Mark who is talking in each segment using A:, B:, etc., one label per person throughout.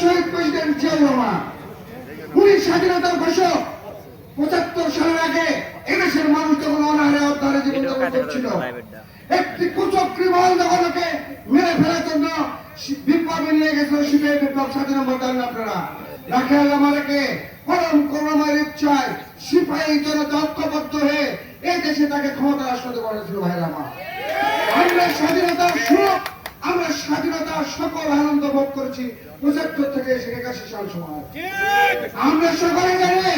A: শহীদ president Ziaur Rahman. উনি স্বাধীনতার ঘোষক। পঁচাত্তর সালের আগে এদেশের মানুষ যখন অনাহারে অধ্যারে জীবন যাপন করছিল একটি কুচক্রি মহল যখন ওকে মেরে ফেলার জন্য বিপ্লবে নিয়ে গেছিল শিখে বিপ্লব স্বাধীন জানেন আপনারা। রাখেল আমাদেরকে পরম করুণাময় ইচ্ছায় সিপাহী জনতা ঐক্যবদ্ধ হয়ে এই দেশে তাকে ক্ষমতা আসতে করেছিল ভাইরা আমার। আমরা স্বাধীনতার স্বাধীনতার সকল আনন্দ ভোগ করেছি। পঁচাত্তর থেকে এসে একাশি সাল সময় আমরা সকলে জানি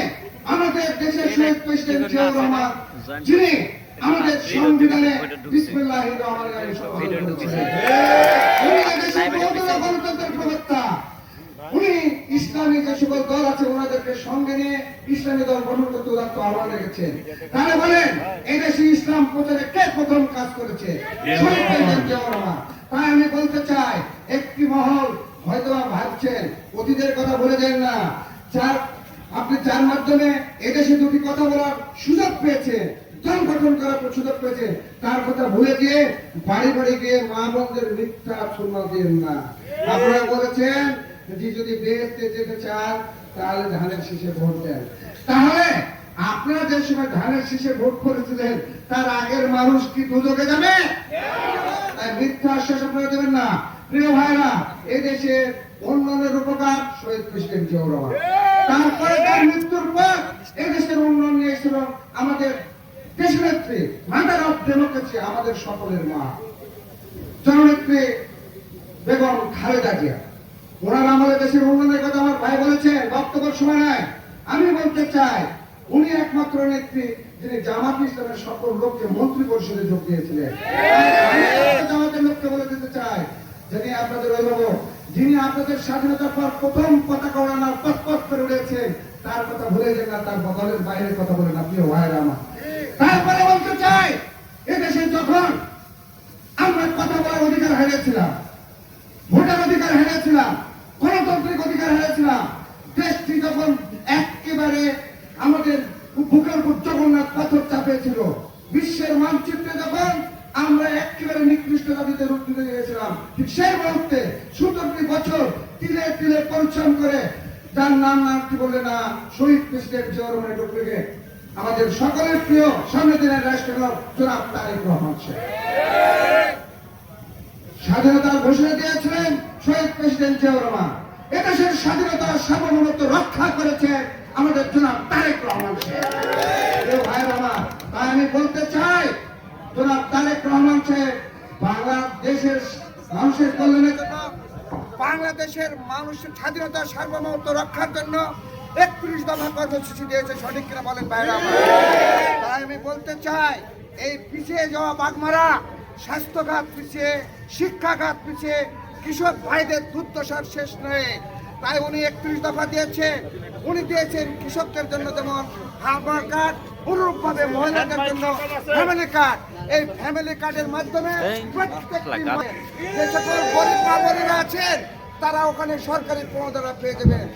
A: আমাদের দেশের শহীদ প্রেসিডেন্ট জিয়াউর রহমান, যিনি আমাদের সংবিধানে গণতন্ত্রের প্রবক্তা। উনি ইসলামী যে সকল দল আছে, ওনাদেরকে সঙ্গে নিয়ে ইসলামী দল গঠন করতে উদাত্ত আহ্বান রেখেছেন। তারা বলেন এদেশে ইসলাম প্রচারে কে প্রথম কাজ করেছে? শহীদ প্রেসিডেন্ট জিয়াউর রহমান। চাই একটি মহল হয়তো ভাবছেন, অতীতের কথা ভুলে যান না। যার, আপনি যার মাধ্যমে এদেশে দুটি কথা বলার সুযোগ পেয়েছে দল গঠন করার সুযোগ পেয়েছে তার কথা ভুলে গিয়ে বাড়ি বাড়ি গিয়ে মা বোনদের মিথ্যা শোনা দিন না। আপনারা বলেছেন যে যদি বেহেস্তে যেতে চান, তাহলে ধানের শেষে ভোট দেন। তাহলে আপনারা যে সময় ধানের শীষে ভোট করেছিলেন তার আগের মানুষ কি দুদকে যাবে মিথ্যা আশ্বাস আপনারা দেবেন না। প্রিয় ভাইরা এই দেশে উন্নয়নের উপকার শহীদ প্রেসিডেন্ট জিয়াউর রহমান। তারপরে তার মৃত্যুর পর এই দেশের উন্নয়ন নিয়েছিল আমাদের দেশনেত্রী মাদার অফ ডেমোক্রেসি আমাদের সকলের মা। জননেত্রী বেগম খালেদা জিয়া। ওনার আমলে দেশের উন্নয়নের কথা আমার ভাই বলেছেন বক্তব্যের সময় নাই। আমি বলতে চাই উনি একমাত্র নেত্রী যিনি জামাত ইসলামের সকল লোককে মন্ত্রী পরিষদে যোগ দিয়েছিলেন। যিনি আপনাদের অভিভাবক, যিনি আপনাদের স্বাধীনতার পর প্রথম পতাকা ওড়ানোর পথ পথ করে উড়েছেন তার কথা ভুলে যান না, তার বদলের বাইরের কথা বলেন আপনি ভাইয়ের আমার। তারপরে বলতে চাই, এদেশে যখন আমরা কথা বলার অধিকার হারিয়েছিলাম ভোটার অধিকার হারিয়েছিলাম করে, যার নাম নাম কি বলে না, শহীদ প্রেসিডেন্ট জিয়াউর রহমানের ডুপ্লিকেট আমাদের সকলের প্রিয় সামনে দিনের রাষ্ট্রনায়ক জনাব তারেক রহমান সাহেব। স্বাধীনতার ঘোষণা দিয়েছিলেন শহীদ প্রেসিডেন্ট জিয়াউর এদেশের স্বাধীনতার সার্বভৌমত্ব রক্ষা করেছে আমাদের জনাব তারেক রহমান প্রিয় ভাইয়ের তাই আমি বলতে চাই, জনাব তারেক রহমান সাহেব, বাংলাদেশের মানুষের কল্যাণের জন্য বাংলাদেশের মানুষের স্বাধীনতা, সার্বভৌমত্ব রক্ষার জন্য একত্রিশ দফা কর্মসূচি দিয়েছে সঠিক কিনা বলেন ভাইরা তাই আমি বলতে চাই, এই পিছিয়ে যাওয়া বাগমারা স্বাস্থ্যঘাত পিছিয়ে শিক্ষাঘাত পিছিয়ে, কৃষক ভাইদের দুর্দশার শেষ নয় তাই উনি একত্রিশ দফা দিয়েছে। উনি দিয়েছেন কৃষকদের জন্য যেমন হারবার কার্ড অনুরূপভাবে মহিলাদের জন্য ফ্যামিলি কার্ড এই ফ্যামিলি কার্ডের মাধ্যমে প্রত্যেকটি যে সকল গরিব মা বোনেরা আছেন তারা ওখানে সরকারি প্রণোদনা পেয়ে যাবেন।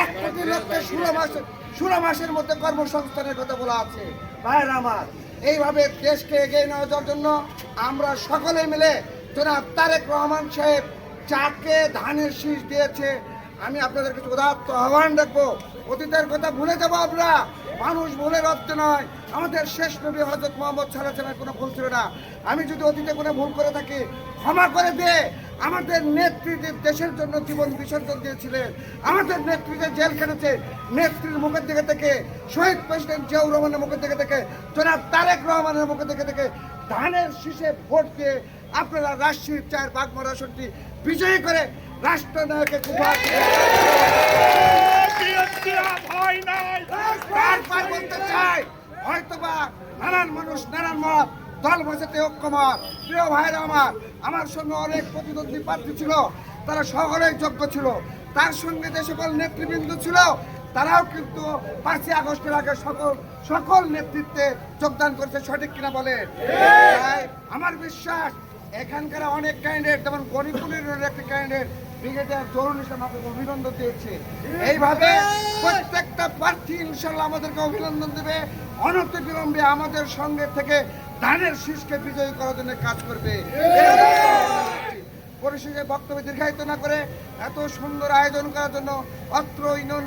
A: এক কোটি লোককে ষোলো মাসের ষোলো মাসের মধ্যে কর্মসংস্থানের কথা বলা আছে। ভাইয়ের আমার এইভাবে দেশকে এগিয়ে নেওয়ার জন্য আমরা সকলে মিলে জনাব তারেক রহমান সাহেব যাকে ধানের শীষ দিয়েছে। আমি আপনাদের কিছু উদাত্ত আহ্বান রাখব অতীতের কথা ভুলে যাব আমরা। মানুষ ভুলে রপ্ত নয়। আমাদের শেষ নবী হজরত মোহাম্মদ সাল্লাহ সাল্লামের কোনো ভুল ছিল না। আমি যদি অতীতে কোনো ভুল করে থাকি, ক্ষমা করে দিয়ে আমাদের নেত্রী দেশের জন্য জীবন বিসর্জন দিয়েছিলেন, আমাদের নেত্রী জেল খেটেছে, নেত্রীর মুখের দিকে থেকে, শহীদ প্রেসিডেন্ট জিয়াউর রহমানের মুখের দিকে থেকে, জনাব তারেক রহমানের মুখের দিকে থেকে ধানের শীষে ভোট দিয়ে আপনারা রাজশাহীর চায়ের বাগমার আসনটি বিজয়ী করে বলতে চাই, হয়তোবা নানান মানুষ, নানান মত প্রিয় ভাইরা আমার আমার সঙ্গে অনেক প্রার্থী ছিল, তারা সকলেই যোগ্য ছিল, তার সঙ্গে যে সকল নেতৃবৃন্দ ছিল, তারাও কিন্তু পাঁচই আগস্টের আগে সকল সকল নেতৃত্বে যোগদান করছে, সঠিক কিনা বলে। আমার বিশ্বাস, এখানকার অনেক ক্যান্ডিডেট যেমন গরিবপুরের একটি ক্যান্ডিডেট ব্রিগেডিয়ার আপনাকে অভিনন্দন দিয়েছে। এইভাবে প্রত্যেকটা প্রার্থী ইনশাল্লাহ আমাদেরকে অভিনন্দন দেবে। অনন্ত বিলম্বে আমাদের সঙ্গে থেকে ধানের শীষকে বিজয়ী করার জন্য কাজ করবে। পরিশেষে বক্তব্য দীর্ঘায়িত না করে এত সুন্দর আয়োজন করার জন্য অত্র ইউনিয়ন